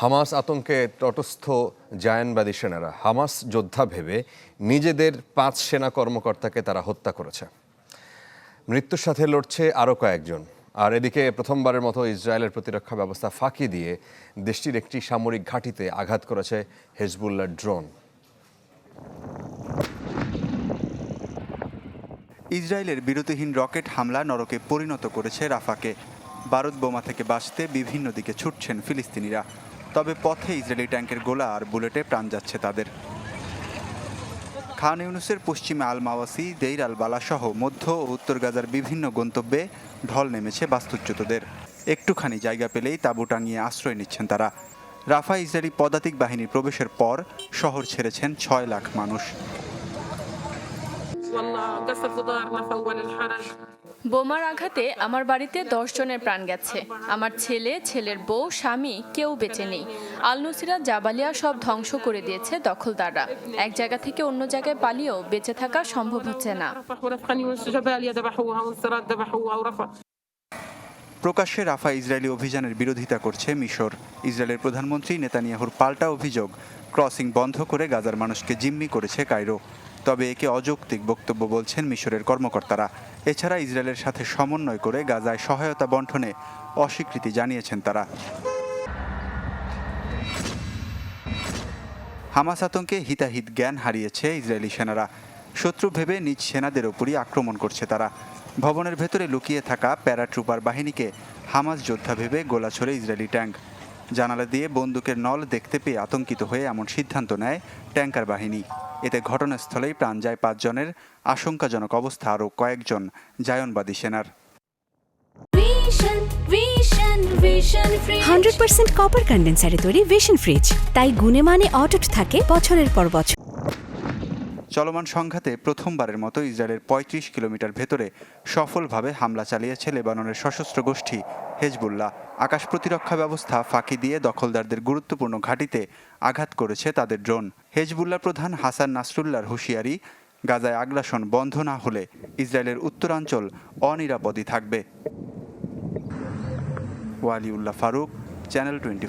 Hamas আতঙ্কে তটস্থ জায়ানবাদী সেনারা। Hamas যোদ্ধা ভেবে নিজেদের পাঁচ সেনা কর্মকর্তাকে তারা হত্যা করেছে। মৃত্যুর সাথে লড়ছে আরও কয়েকজন। আর এদিকে প্রথমবারের মতো ইসরায়েলের প্রতিরক্ষা ব্যবস্থা ফাঁকি দিয়ে দেশটির একটি সামরিক ঘাঁটিতে আঘাত করেছে হেজবুল্লাহ ড্রোন। ইসরায়েলের বিরতিহীন রকেট হামলা নরকে পরিণত করেছে রাফাকে। বারুদ বোমা থেকে বাঁচতে বিভিন্ন দিকে ছুটছেন ফিলিস্তিনিরা। তবে পথে ইসরায়েলি ট্যাঙ্কের গোলা আর বুলেটে প্রাণ যাচ্ছে তাদের। খান ইউনুসের পশ্চিমে আল মাওয়াসি দেইর আল বালা সহ মধ্য ও উত্তর গাজার বিভিন্ন গন্তব্যে ঢল নেমেছে বাস্তুচ্যুতদের। একটুখানি জায়গা পেলেই তাঁবু টাঙিয়ে আশ্রয় নিচ্ছেন তারা। রাফা ইসরায়েলি পদাতিক বাহিনীর প্রবেশের পর শহর ছেড়েছেন ছয় লাখ মানুষ। বোমার আঘাতে আমার বাড়িতে জনের প্রাণ গেছে। আমার ছেলে, ছেলের বউ, স্বামী কেউ বেঁচে নেই। আলনুসিরা, জাবালিয়া সব ধ্বংস করে দিয়েছে দখলদাররা। এক জায়গা থেকে অন্য জায়গায় পালিয়েও বেঁচে থাকা সম্ভব হচ্ছে না। প্রকাশ্যে রাফা ইসরায়েলি অভিযানের বিরোধিতা করছে মিশর। ইসরায়েলের প্রধানমন্ত্রী নেতানিয়াহুর পাল্টা অভিযোগ, ক্রসিং বন্ধ করে গাজার মানুষকে জিম্মি করেছে কায়রো। তবে একে অযৌক্তিক বক্তব্য বলছেন মিশরের কর্মকর্তারা। এছাড়া ইসরায়েলের সাথে সমন্বয় করে গাজায় সহায়তা বন্টনে অস্বীকৃতি জানিয়েছেন তারা। হামাস আতঙ্কে হিতাহিত জ্ঞান হারিয়েছে ইসরায়েলি সেনারা। শত্রু ভেবে নিজ সেনাদের ওপরই আক্রমণ করছে তারা। ভবনের ভেতরে লুকিয়ে থাকা প্যারাট্রুপার বাহিনীকে হামাস যোদ্ধা ভেবে গোলা ছড়ে ইসরায়েলি ট্যাঙ্ক। জানালা দিয়ে বন্দুকের নল দেখতে পেয়ে আতঙ্কিত হয়ে এমন সিদ্ধান্ত নেয় ট্যাঙ্কার বাহিনী। এতে ঘটনাস্থলেই প্রাণ যায় পাঁচজনের। আশঙ্কাজনক অবস্থা আরও কয়েকজন জায়নবাদী সেনার. হান্ড্রেড পার্সেন্ট কপার কন্ডেন্সারে তৈরি ভিশন ফ্রিজ তাই গুণে মানে অটুট থাকে বছরের পর বছর। চলমান সংঘাতে প্রথমবারের মতো ইসরায়েলের ৩৫ কিলোমিটার ভেতরে সফলভাবে হামলা চালিয়েছে লেবাননের সশস্ত্র গোষ্ঠী হেজবুল্লাহ। আকাশ প্রতিরক্ষা ব্যবস্থা ফাঁকি দিয়ে দখলদারদের গুরুত্বপূর্ণ ঘাঁটিতে আঘাত করেছে তাদের ড্রোন। হেজবুল্লাহ প্রধান হাসান নাসরুল্লাহর হুঁশিয়ারি, গাজায় আগ্রাসন বন্ধ না হলে ইসরায়েলের উত্তরাঞ্চল অনিরাপদই থাকবে। Waliullah Faruk, channel twenty